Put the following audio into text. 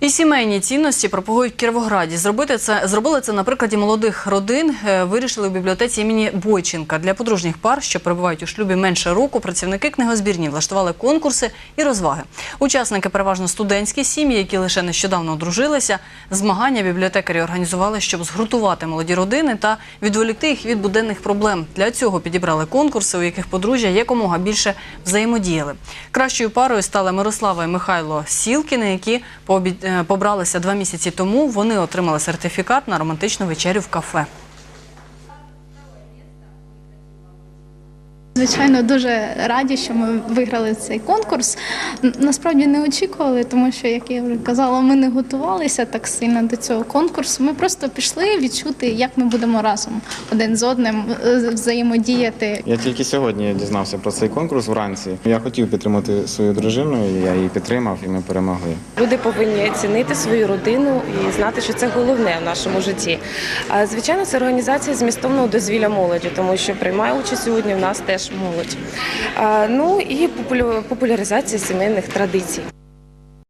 І сімейні цінності пропагують в Кіровограді. Зробити це зробили це на прикладі молодих родин. Е, Вирішили у бібліотеці імені Бойченка для подружніх пар, що перебувають у шлюбі менше року. Працівники книгозбірні влаштували конкурси і розваги. Учасники переважно студентські сім'ї, які лише нещодавно одружилися. Змагання бібліотекарі організували, щоб згуртувати молоді родини та відволікти їх від буденних проблем. Для цього підібрали конкурси, у яких подружжя якомога більше взаємодіяли. Кращою парою стали Мирослава і Михайло Сілкіни, які пообі- е, побралися два місяці тому. Вони отримали сертифікат на романтичну вечерю в кафе. Звичайно, дуже раді, що ми виграли цей конкурс. Насправді не очікували, тому що, як я вже казала, ми не готувалися так сильно до цього конкурсу. Ми просто пішли відчути, як ми будемо разом один з одним е, взаємодіяти. Я тільки сьогодні дізнався про цей конкурс вранці. Я хотів підтримати свою дружину, і я її підтримав, і ми перемогли. Люди повинні цінити свою родину і знати, що це головне в нашому житті. А, Звичайно, це організація змістовного дозвілля молоді, тому що приймає участь сьогодні в нас теж молодь. Ну і популяризація сімейних традицій.